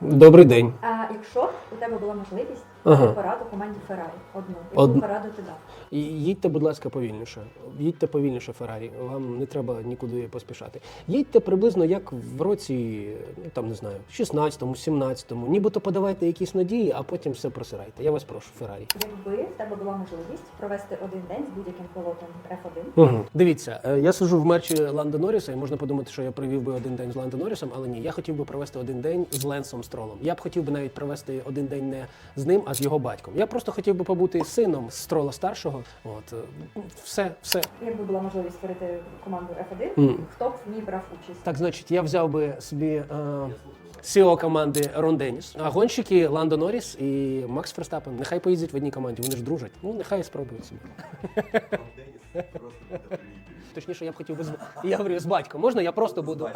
Добрий день. А якщо б у тебе була можливість Ага. пораду команді Феррарі одну, яку Одну. пораду ти дав? І- Їдьте, будь ласка, повільніше. Їдьте повільніше, Феррарі. Вам не треба нікуди поспішати. Їдьте приблизно як в році, ну там не знаю, 16-му, 17-му. Нібито подавайте якісь надії, а потім все просирайте. Я вас прошу, Феррарі. Якби в тебе була можливість провести один день з будь-яким пілотом F1, Угу. Дивіться, е, я сиджу в мерчі Ланда Норріса, і можна подумати, що я провів би один день з Ланда Норрісом, але ні, я хотів би провести один день з Ленсом Стролом. Я б хотів би навіть провести один день не з ним, а з його батьком. Я просто хотів би побути сином Строла старшого. От е, все, все. якби була можливість створити команду F1, Мгм. хто б в ній брав участь? Так, значить, я взяв би собі е, CEO команди Рон Деніс, а гонщики Ландо Норріс і Макс Ферстапен. Нехай поїздять в одній команді, вони ж дружать. Ну, нехай спробують собі. Точніше, я б хотів би з я говорю з батьком. Можна я просто буду